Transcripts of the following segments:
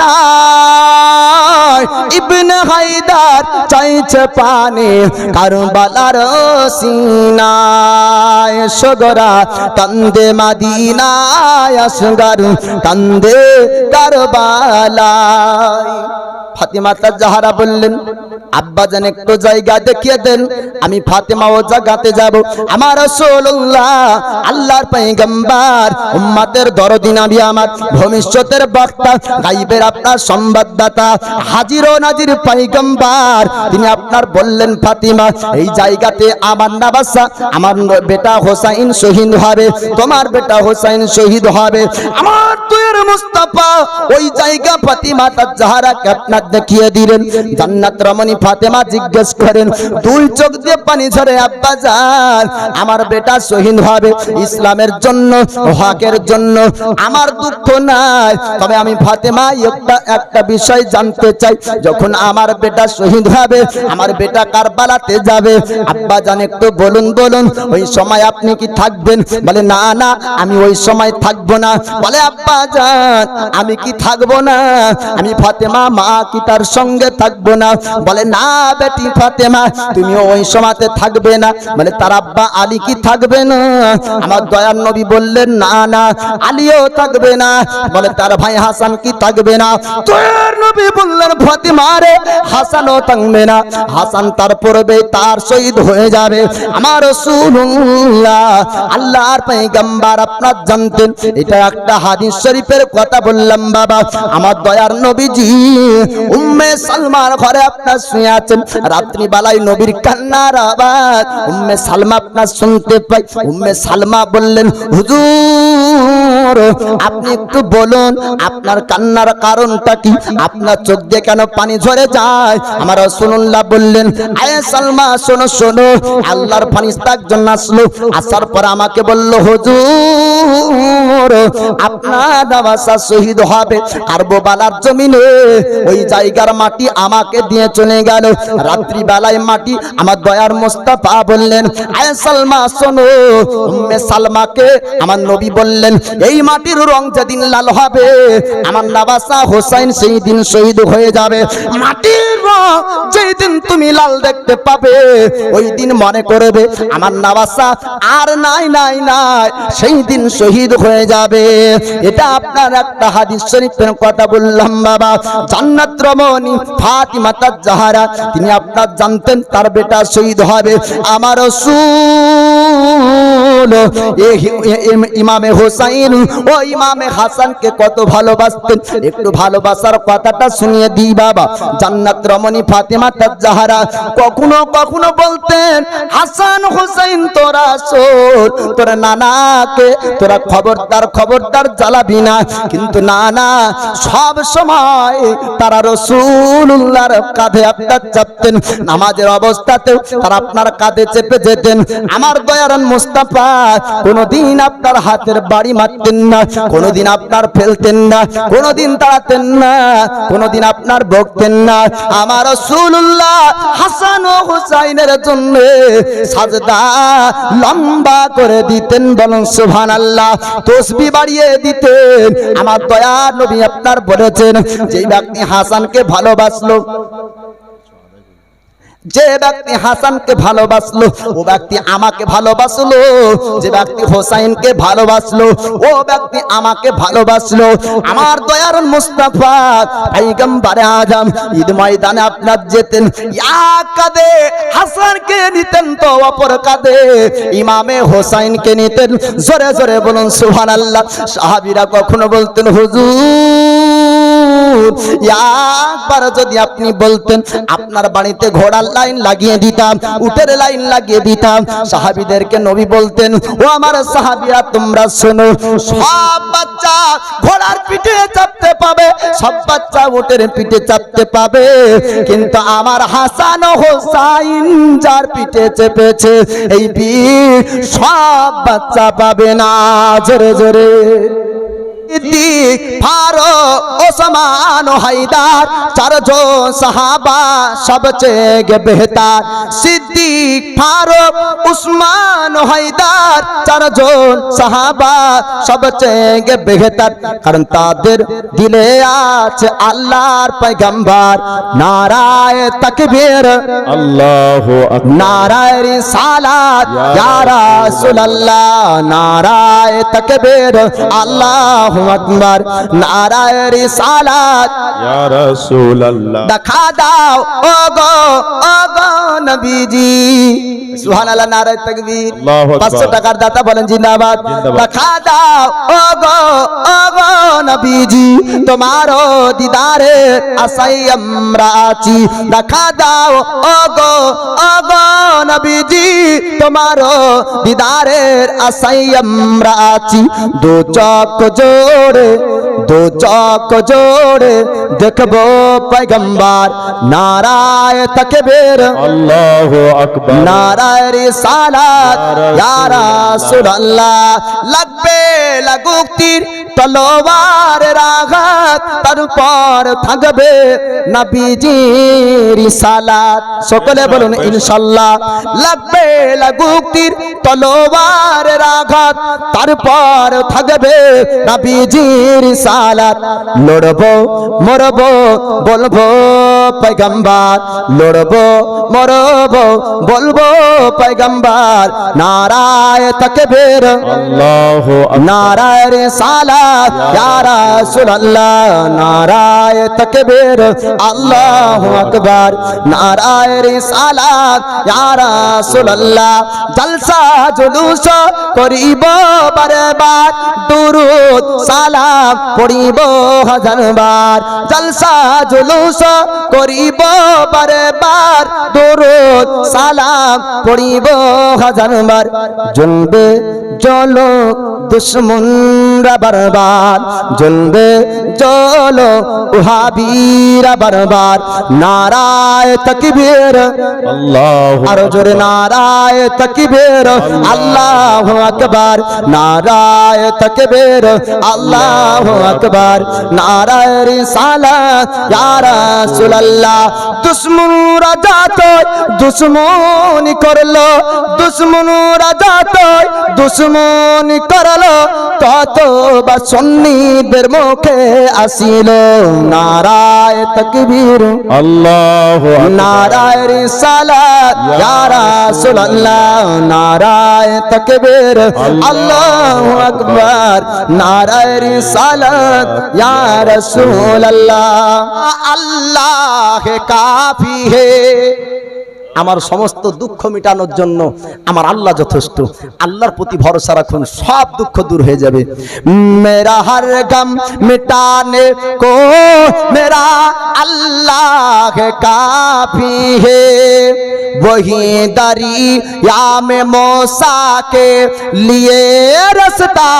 নাই। ইবনে হায়দার চাইছে পানি কারবালার সিনায়। সগরা কান্দে মাদিনায়, আসগার কান্দে কারবালায়। ফাতিমা তার জাহারা বললেন আব্বা জান একটু জায়গা দেখিয়ে দেন, আমি ফাতেমা ও জায়গাতে যাব। আমার রাসূলুল্লাহ, আল্লাহর পয়গম্বর, উম্মতের দরদি নবী আমার ভবিষ্যতের বক্তা, গাইবের আপনার সংবাদদাতা হাজির ও নাজির পয়গম্বর। তিনি আপনার বললেন, ফাতিমা, এই জায়গাতে আমার নাবাসা, আমার বেটা হোসাইন শহীদ হবে, তোমার বেটা হোসাইন শহীদ হবে। আমার তুয়ের মুস্তাফা, ওই জায়গা ফাতিমা তার জাহারাকে আপনার দেখিয়ে দিলেন। জান্নাত রমণী ফাতেমা জিজ্ঞেস করেন, দুই চোখ দিয়ে পানি ঝরে আব্বা যান, আমার বেটা শহীদ হবে ইসলামের জন্য, হকের জন্য, আমার দুঃখ নাই। তবে আমি ফাতেমা, একটা একটা বিষয় জানতে চাই, যখন আমার বেটা শহীদ হবে, আমার বেটা কারবালাতে যাবে, আব্বা জান একটু বলুন বলুন, ওই সময় আপনি কি থাকবেন? বলে, না না, আমি ওই সময় থাকব না। বলে, আব্বা জান আমি কি থাকব না? আমি ফাতেমা, মা কি তার সঙ্গে থাকব না? বলে না বেটি ফাতেমা, তুমি ওই সময়তে থাকবে না। মানে তার আব্বা আলী কি থাকবে না? আমার দয়ার নবী বললেন, না না, আলীও থাকবে না। বলে, তার ভাই হাসান কি থাকবে না? দয়ার নবী বললেন, ফাতেমা রে, হাসানও থাকবে না। হাসান তার পূর্বে তার শহীদ হয়ে যাবে। আমার রাসূলুল্লাহ, আল্লাহর পয়গম্বর আপনার জানতেন। এটা একটা হাদিস শরীফের কথা বললাম, বাবা। আমার দয়ার নবীজি, উম্মে সালমার ঘরে আপনার শুয়ে আছেন, রাত্রি বেলায় নবীর কান্নার আওয়াজ। উম্মে সালমা আপনার শুনতে পাই। উম্মে সালমা বললেন, হুজুর, আপনি একটু বলুন, আপনার কান্নার কারণটা কি? আপনার চোখ দিয়ে কেন পানি ঝরে যায়? আমার বললেন সালমা, শোনো শোনো। আল্লাহর ফারিস্তার জন্য আসলো। আসার পর আমাকে বলল, হুজুর, আপনার শহীদ হবে কারবালার জমিনে। ওই জায়গার মাটি আমাকে দিয়ে চলে গেল রাত্রি বেলায় মাটি আমার দয়ার মোস্তাফা বললেন, আয় সালমা, শোনো, উম্মে সালমাকে আমার নবী বললেন, এই মাটির রং যেদিন লাল হবে, আমার নাবাসা হোসাইন সেই দিন শহীদ হয়ে যাবে। মাটির রং যেই তুমি লাল দেখতে পাবে ওই দিন মনে করবে, আমার নাবাসা আর নাই নাই নাই সেই দিন শহীদ হয়ে যাবে। এটা আপনার একটা হাদিস শরীফের কথা বললাম, বাবা। জান্নাত রমণী ফাতিমা জাহারা তিনি আপনার জানতেন তার বেটা শহীদ হবে। আমার রসূল ইমামে হোসাইন ও ইমামে হাসানকে কত ভালোবাসতেন। একটু ভালোবাসার কথাটা শুনিয়ে দিই বাবা। জান্নাত রমণী ফাতেমা তার জাহারা কখনো কখনো বলতেন, হাসান হোসাইন তোরা শোন, তোর নানাকে, তোরা খবরদার খবরদার জ্বালাবি না। কিন্তু না না সব সময় তারা রসুল্লাহর কাঁধে আপনার চাপতেন। নামাজের অবস্থাতেও তারা আপনার কাঁধে চেপে যেতেন। আমার দয়ারান মুস্তাফা কোনোদিন আপনার হাতের বাড়ি মারতেন না, কোনোদিন আপনার ফেলতেন না, কোনোদিন তাড়াতেন না, কোনোদিন আপনার বকতেন না। আমার রসুল্লাহ হাসান ও হুসাইনের জন্য সাজদা লম্বা করে দিতেন, বলুন সুবহান আল্লাহ তসবি বাড়িয়ে দিতেন। আমার দয়া নবী আপনার বলেছেন, যেই ব্যক্তি হাসানকে ভালোবাসলো যে ব্যক্তি হাসানকে ভালোবাসলো, ও ব্যক্তি আমাকে ভালোবাসলো, যে ব্যক্তি হোসাইনকে ভালোবাসলো, ও ব্যক্তি আমাকে ভালোবাসলো। আমার দয়ার মুস্তাফা, পয়গম্বরে আজম, ঈদ ময়দানে আপনার যেতেন কাঁধে হাসানকে নিতেন তো অপর কাঁধে ইমামে হোসাইনকে নিতেন, জোরে জোরে বলুন সুবহানাল্লাহ। সাহাবীরা কখনো বলতেন, হুজুর একবার যদি আপনি বলতেন, আপনার বাড়িতে ঘোড়ার লাইন লাগিয়ে দিতাম, উটের লাইন লাগিয়ে দিতাম, সাহাবিদেরকে নবী বলতেন, ও আমার সাহাবিরা, তোমরা শোনো, সব বাচ্চা ঘোড়ার পিঠে চাপতে পাবে, সব বাচ্চা উটের পিঠে চাপতে পাবে। কিন্তু আমার হাসান হোসাইন যার পিঠে চেপেছে, এই পিঠ সব বাচ্চা পাবে না। জোরে জোরে। সিদ্দিক ফারুক ওসমান ও হায়দার চারজন সাহাবা সবচেয়ে বেহতার। সিদ্দিক ফারুক উসমান ও হায়দার চারজন সাহাবা সবচেয়ে বেহতার। কারণ তাদের দিলে আছে আল্লাহর পয়গম্বর। নারায় তাকবীর। আল্লাহু নারায় রিসালাত। ইয়া রাসূলুল্লাহ নারায় তাকবীর। আল্লাহু আকবার নারায় রিসালাত। ইয়া রাসূলুল্লাহ। দেখা দাও ও গো ও গো নবীজি। সুবহানাল্লাহ নারায় তাকবীর। আল্লাহু আকবার। 500 টাকার দাতা বলেন জিন্দাবাদ। দেখা দাও ও গো ও গো নবীজি। তোমারও দিদারে আসাই আমরা আছি। দেখা দাও ও গো ও গো নবীজি। তোমারও দিদারের আসাই আমরা আছি। দু চক জোড়ে দু চক জোড়ে দেখব পয়গম্বর। নারায় তকবীর। আল্লাহু আকবার। নারায় রিসালাত। ইয়া রাসূলুল্লাহ। লাগবে লাগুক তীর তলোয়ার রাগাত। তার উপর থাকবে নবীজি রিসালাত। সকলে বলুন ইনশাআল্লাহ। লাগবে লাগুক তীর তলোয়ার রাগাত। তার উপর থাকবে নবীজি রিসালাত। লড়বো মরবো বলব পয়গম্বর লড়বো মরবো বলব পয়গম্বর। নারায় তকবীর আল্লাহু আকবার। নারায় রিসালাত ইয়া রাসূলুল্লাহ। নারায় তকবীর আল্লাহু আকবার। নারায় রিসালাত ইয়া রাসূলুল্লাহ। জলসা জুলুস করিব বারবার দুরুদ সালাম পড়িব হাজার বার জলসা জুলুস করিব বারবার দুরুদ সালাম পড়িব হাজার বার জ্বলবে জলো দুশ্মনরা বারবার জ্বলবে জলো উহাবিরা বারবার। নারায় তকবীর আল্লাহু আরও জোরে নারায় তকবীর আল্লাহু আকবার। নারায় তকবীর আল্লাহু আকবার নারায় রিসালাত ইয়া রাসূলুল্লাহ। দুশ্মন রাজা তো দুশ্মনি করল দুশ্মন রাজা তো দুশ্মনি করল। তত বা সন্নিদের মুখে আসিল নারায় তকবীর। আল্লাহু আকবার। নারায় রিসালাত ইয়া রাসূলুল্লাহ নারায় তাকবীর। আল্লাহু আকবার নারায় রিসালাত ইয়া রাসূলুল্লাহ। আল্লাহ কাফি হে। আমার সমস্ত দুঃখ মিটানোর জন্য আমার আল্লাহ যথেষ্ট আল্লাহর প্রতি ভরসা রাখুন সব দুঃখ দূর হয়ে যাবে মেরা হর গম মিটানে কো মেরা আল্লাহ কাফি হে वही दरिया में मौसा के लिए रास्ता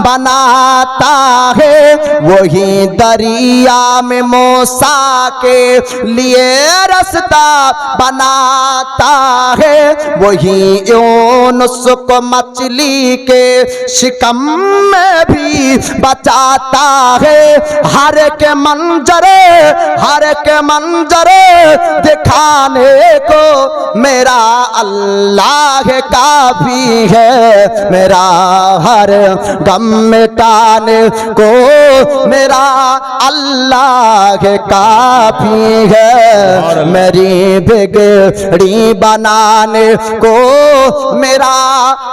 बनाता है वही दरिया में मौसा के लिए रास्ता آتا ہے۔ وہی یونس کو مچھلی کے شکم میں بھی بچاتا ہے۔ ہر کے منجرے ہر کے دیکھ کھانے کو میرا اللہ کافی ہے۔ میرا ہر غم مٹانے کو میرا اللہ کافی ہے۔ میری بگڑی بنانے کو میرا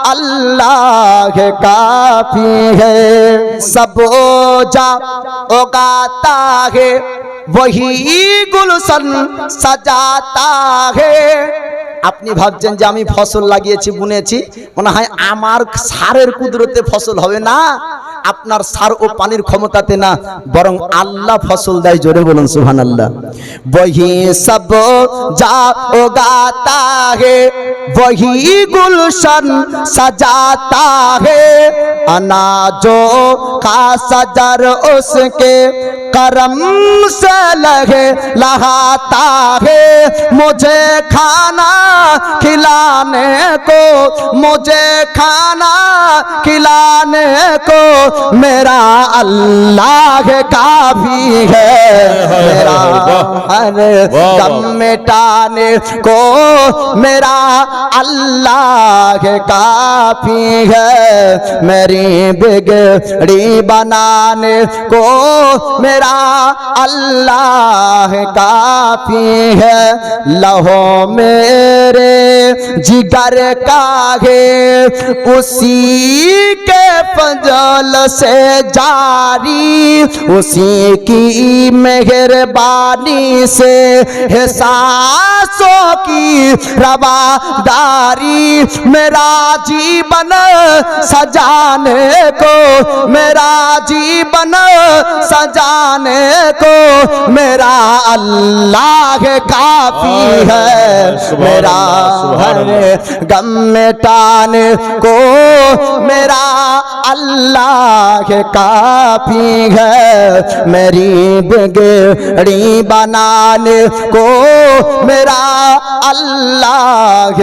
اللہ کافی ہے۔ سب جا اگاتا ہے বহি গুলশন সাজাতা হে। আপনি ভাবছেন যে আমি ফসল লাগিয়েছি, বুনেছি, মনে হয় আমার সারের কুদরতে ফসল হবে না, আপনার সার ও পানির ক্ষমতাতে না, বরং আল্লাহ ফসল দেয়, জোরে বলুন সুহান আল্লাহ বহি সব যা ও গাতা হে। وہی گلشن سجاتا ہے اناجوں کا سجر اس کے کرم سے لگے لہاتا ہے۔ مجھے کھانا کھلانے کو مجھے کھانا کھلانے کو۔ میرا اللہ کافی ہے میرا ہر دم مٹانے کو میرا اللہ کافی ہے میری بگڑی بنانے کو میرا اللہ کافی ہے لہو میرے جگر کا ہے اسی کے فضل سے جاری اسی کی مہربانی سے حساسوں کی روا داری میرا جیبن سجانے کو، میرا جی بن سجانے کو، میرا اللہ کافی ہے، میرا ہر گم مٹانے کو، میرا اللہ کافی ہے، میری بگڑی بنانے کو، میرا اللہ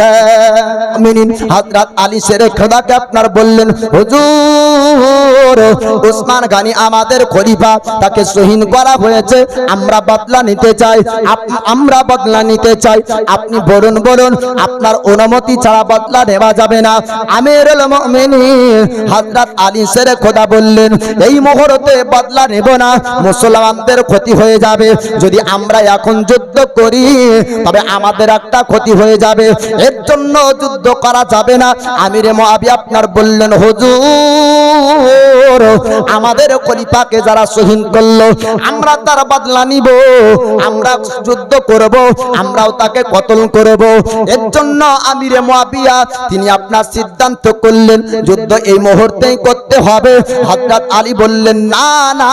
है মিনিন হযরত আলী শেরে খোদাকে আপনার বললেন ওসমান গানি আমাদের তাকে করা হয়েছে। আমরা বদলা নিতে চাই আমরা বদলা নিতে চাই। আপনি বলুন বলুন, আপনার অনুমতি ছাড়া বদলা নেওয়া যাবে না। আমিরুল মুমিনিন আলী খোদা বললেন, এই মুহূর্তে বদলা নেব না, মুসলমানদের ক্ষতি হয়ে যাবে। যদি আমরা এখন যুদ্ধ করি, তবে আমাদের একটা ক্ষতি হয়ে যাবে। এর জন্য যুদ্ধ করা যাবে না। আমিরে মহাবি আপনার বললেন, হুজুর, আমাদের খলিফাকে যারা শহীদ করল, আমরা তার বদলা নিব। আমরা যুদ্ধ করব, আমরাও তাকে কতল করব। এর জন্য আমিরে মহাবিয়া, তিনি আপনার সিদ্ধান্ত করলেন, যুদ্ধ এই মুহূর্তেই করতে হবে। হযরত আলী বললেন, না না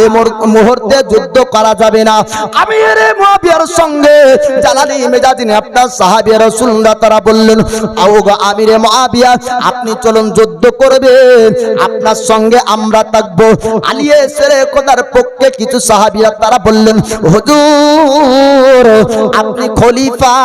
এই মুহূর্তে যুদ্ধ করা যাবে না। আমিরে মুয়াবিয়ার সঙ্গে জালালি মেজাজিনে আপনার সাহাবী রাসূলুল্লাহ তারা বললেন আমিরে মুয়াবিয়া আপনি চলুন যুদ্ধ করবেন, আপনার সঙ্গে আমরা থাকব। আলী এসে খোদার পক্ষে কিছু সাহাবীরা তারা বললেন, হুজুর, আপনি খলিফা,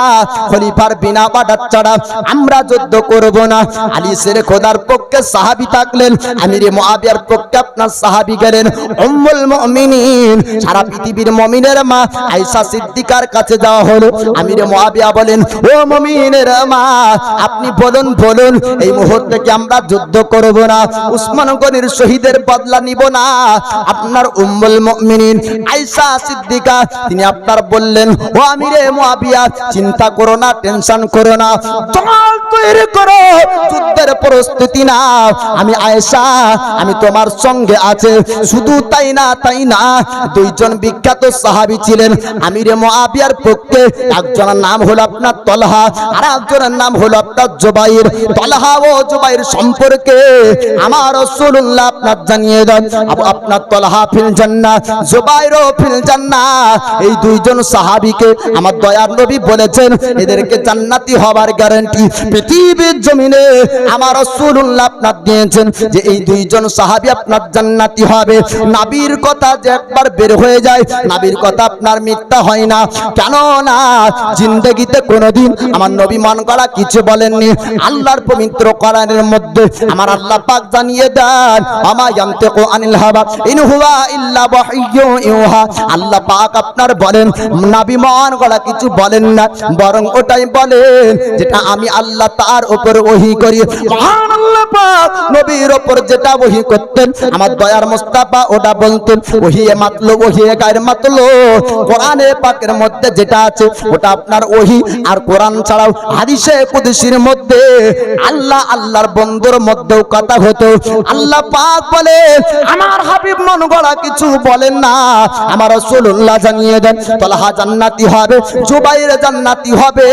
খলিফার বিনা বাডার ছাড়া আমরা যুদ্ধ করব না। আলী সেরে খোদার পক্ষে সাহাবি থাকলেন, আমিরে মুয়াবিয়ার পক্ষে আপনার সাহাবি গেলেন, উম্মুল মুমিনিন, সারা পৃথিবীর মুমিনের মা আয়েশা সিদ্দিকার কাছে যাওয়া হলো, আমিরে মুয়াবিয়া বলেন, ও মুমিনের মা, আপনি বলুন বলুন, এই মুহূর্তে কি আমরা যুদ্ধ করব না? উসমান গনির শহীদের বদলা নিব না? আপনার উম্মুল মুমিনিন আয়েশা সিদ্দিকা, তিনি আপনার বললেন, ও আমিরে মুয়াবিয়া চিন্তা করো না, টেনশন করো না। দল তৈরি করো। যুদ্ধের প্রস্তুতি না আমি আয়েশা, আমি তোমার সঙ্গে আছে। শুধু তাই না তাই না, দুইজন বিখ্যাত সাহাবী ছিলেন। আমিরে মুয়াবিয়ার পক্ষে একজনের নাম হলো আপনার তলহা আর একজনের নাম হলো আপনার জুবাইর। তলহা ও জুবাইর সম্পর্কে আমার রাসূলুল্লাহ আপনার জানিয়ে দেন। আপ- আপনার তলহা ফিল জান্নাহ জুবাইরও ফিল জান্নাহ। এই দুইজন সাহাবীকে আমার দয়ার নবী বলেছেন, এদেরকে জান্নাতি হবার গ্যারান্টি পৃথিবীর জমিনে আমার রাসূলুল্লাহ আপনার দিয়েছেন যে এই দুইজন সাহাবি আপনার জান্নাতি হবে। নাবির কথা যে একবার বের হয়ে যায়, নাবির কথা আপনার মিথ্যা হয় না। কেন না জিন্দগিতে কোনোদিন আমার নবী মন করা কিছু বলেননি। আল্লাহর পবিত্র কোরআনের মধ্যে আমার আল্লাহ পাক জানিয়ে দেন আমা ইয়ান্তিকু আনিল হাওয়া, ইন হুয়া ইল্লা ওয়াহিয়্যু ইউহা। আল্লাহ পাক আপনার বলেন, নবী মন করা কিছু বলেন না, বরং ওটাই বলেন যেটা আমি আল্লাহ তার উপর ওহি করি। মহান আল্লাহ পাক নবীর উপর যেটা ওহি করতেন আমার দয়ার মুস্তাফা ওটা বলতেন ওহি মাতলো ওহি গায়ের মাতলো। কোরআনে পাকের মধ্যে যেটা আছে ওটা আপনার ওহি আর কোরআন ছাড়াও হাদিসে কুদসির মধ্যে আল্লাহ আল্লাহর বন্ধুর মধ্যেও কথা হতো। আল্লাহ পাক বলে আমার হাবিব মন গড়া কিছু বলেন না আমার রাসূলুল্লাহ জানিয়ে দেন তলহা জান্নাতি হবে জুবাইর জান্নাতি হবে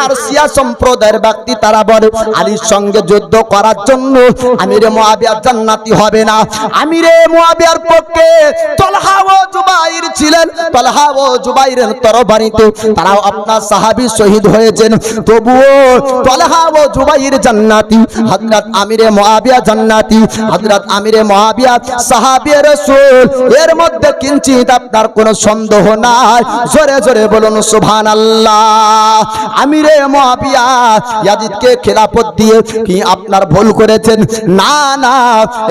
আর সিয়া সম্প্রদায়ের বাকি ব্যক্তি তারা বলে, আলীর সঙ্গে যুদ্ধ করার জন্য আমিরে মুয়াবিয়া জান্নাতি হবে না। আমিরে মুয়াবিয়ার পক্ষে তলহা ও জুবাইর ছিলেন, তলহা ও জুবাইরের তরবারিতে তারাও আপনার সাহাবী শহীদ হয়েছেন। তবুও তলহা ও জুবাইর জান্নাতি, হযরত আমিরে মুয়াবিয়া জান্নাতি, হযরত আমিরে মুয়াবিয়া সাহাবী রাসূল, এর মধ্যে কিঞ্চিত আপনার কোনো সন্দেহ নাই। জোরে জোরে বলুন, সুবহানাল্লাহ। আমিরে মুয়াবিয়া ইয়াজিদকে খেলাফত দিয়ে কি আপনার ভুল করেছেন? না না।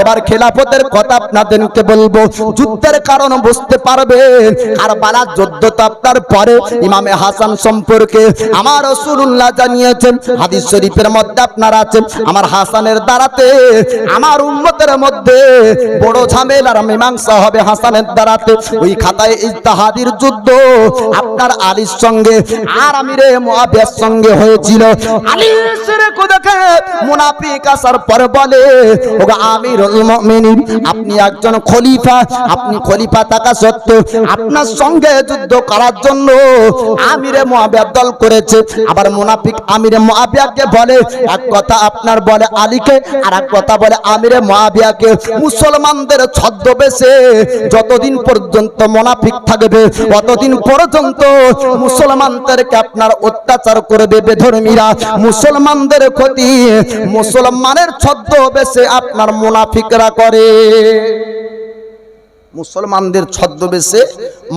এবার খেলাফতের কথা আপনাদেরকে বলব। যুদ্ধের কারণ বুঝতে পারবেন। আর বালা যুদ্ধ তো আপনার পরে ইমামে হাসান সম্পর্কে। আমার রসুল্লাহ জানিয়েছেন, হাদিস শরীফের মধ্যে আপনার আছেন আমার হাসানের দ্বারাতে, আমার উম্মতের মধ্যে বড় ঝামেলার মীমাংসা হবে হাসানের দ্বারাতে। ওই খাতায় ইজতাহাদির যুদ্ধ আপনার আলীর সঙ্গে আর আমিরে মুআবিয়ার সঙ্গে হয়েছিল। আলী সেরে দেখে মুনাফিক আসার পর বলে, ওগো আমিরুল মুমিনিন, আপনি একজন খলিফা, আপনি খলিফা থাকা সত্ত্বেও আপনার সঙ্গে যুদ্ধ করার জন্য আমিরে দল করেছে। আবার আমিরে বলে, এক কথা আপনার বলে আলীকে আর এক কথা বলে আমিরে মুআবিয়াকে মুসলমানদের ছদ্মবেশে যতদিন পর্যন্ত মুনাফিক থাকবে ততদিন পর্যন্ত মুসলমানদেরকে আপনার অত্যাচার করবে বেধর্মীরা। মুসলমানদের ক্ষতি, মুসলমানের ছদ্মবেশে আপনার মুনাফিকরা করে। মুসলমানদের ছদ্মবেশে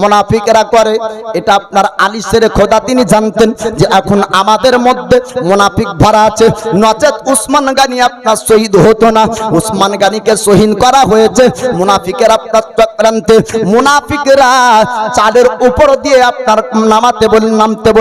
মোনাফিকেরা করে, এটা আপনার আলিসের খোদা, তিনি জানতেন যে এখন আমাদের মধ্যে মোনাফিক ভরা আছে। নচেত উসমান গানি আপনার শহীদ হতো না। উসমান গানিকে শহীদ করা হয়েছে, মুনাফিকের আপনার চক্রান্তে। মুনাফিকরা চালের উপর দিয়ে আপনার নামাতে বলে নামতে বলে